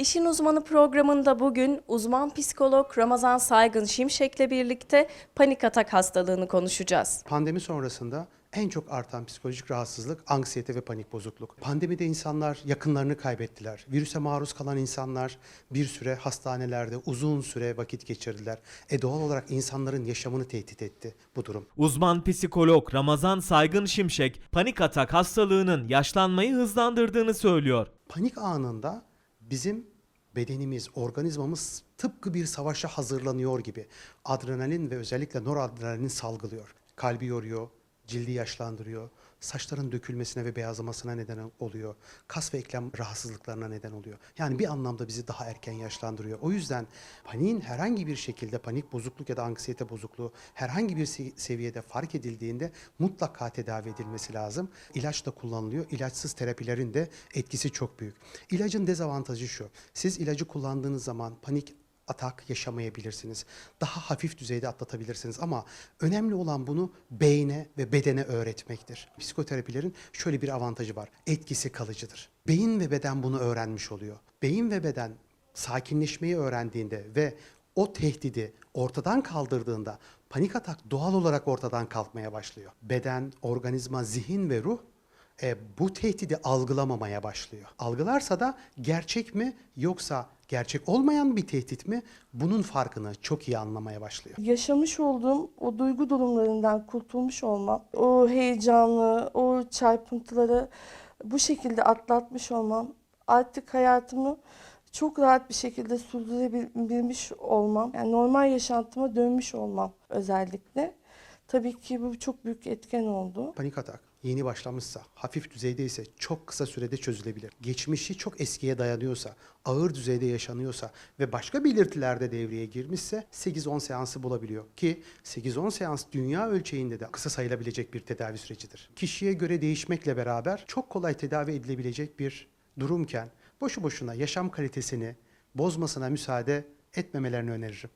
İşin Uzmanı programında bugün uzman psikolog Ramazan Saygın Şimşek'le birlikte panik atak hastalığını konuşacağız. Pandemi sonrasında en çok artan psikolojik rahatsızlık anksiyete ve panik bozukluk. Pandemide insanlar yakınlarını kaybettiler. Virüse maruz kalan insanlar bir süre hastanelerde uzun süre vakit geçirdiler. E doğal olarak insanların yaşamını tehdit etti bu durum. Uzman psikolog Ramazan Saygın Şimşek panik atak hastalığının yaşlanmayı hızlandırdığını söylüyor. Panik anında bizim bedenimiz, organizmamız tıpkı bir savaşa hazırlanıyor gibi adrenalin ve özellikle noradrenalin salgılıyor. Kalbi yoruyor, cildi yaşlandırıyor, saçların dökülmesine ve beyazlamasına neden oluyor. Kas ve eklem rahatsızlıklarına neden oluyor. Yani bir anlamda bizi daha erken yaşlandırıyor. O yüzden paniğin herhangi bir şekilde panik bozukluk ya da anksiyete bozukluğu herhangi bir se- seviyede fark edildiğinde mutlaka tedavi edilmesi lazım. İlaç da kullanılıyor. İlaçsız terapilerin de etkisi çok büyük. İlacın dezavantajı şu. Siz ilacı kullandığınız zaman panik atak yaşamayabilirsiniz. Daha hafif düzeyde atlatabilirsiniz ama önemli olan bunu beyne ve bedene öğretmektir. Psikoterapilerin şöyle bir avantajı var. Etkisi kalıcıdır. Beyin ve beden bunu öğrenmiş oluyor. Beyin ve beden sakinleşmeyi öğrendiğinde ve o tehdidi ortadan kaldırdığında panik atak doğal olarak ortadan kalkmaya başlıyor. Beden, organizma, zihin ve ruh e, bu tehdidi algılamamaya başlıyor. Algılarsa da gerçek mi yoksa gerçek olmayan bir tehdit mi bunun farkını çok iyi anlamaya başlıyor. Yaşamış olduğum o duygu durumlarından kurtulmuş olmam, o heyecanlı, o çarpıntıları bu şekilde atlatmış olmam, artık hayatımı çok rahat bir şekilde sürdürebilmiş olmam, yani normal yaşantıma dönmüş olmam özellikle. Tabii ki bu çok büyük etken oldu. Panik atak yeni başlamışsa, hafif düzeydeyse çok kısa sürede çözülebilir. Geçmişi çok eskiye dayanıyorsa, ağır düzeyde yaşanıyorsa ve başka belirtilerde devreye girmişse 8-10 seansı bulabiliyor. Ki 8-10 seans dünya ölçeğinde de kısa sayılabilecek bir tedavi sürecidir. Kişiye göre değişmekle beraber çok kolay tedavi edilebilecek bir durumken boşu boşuna yaşam kalitesini bozmasına müsaade etmemelerini öneririm.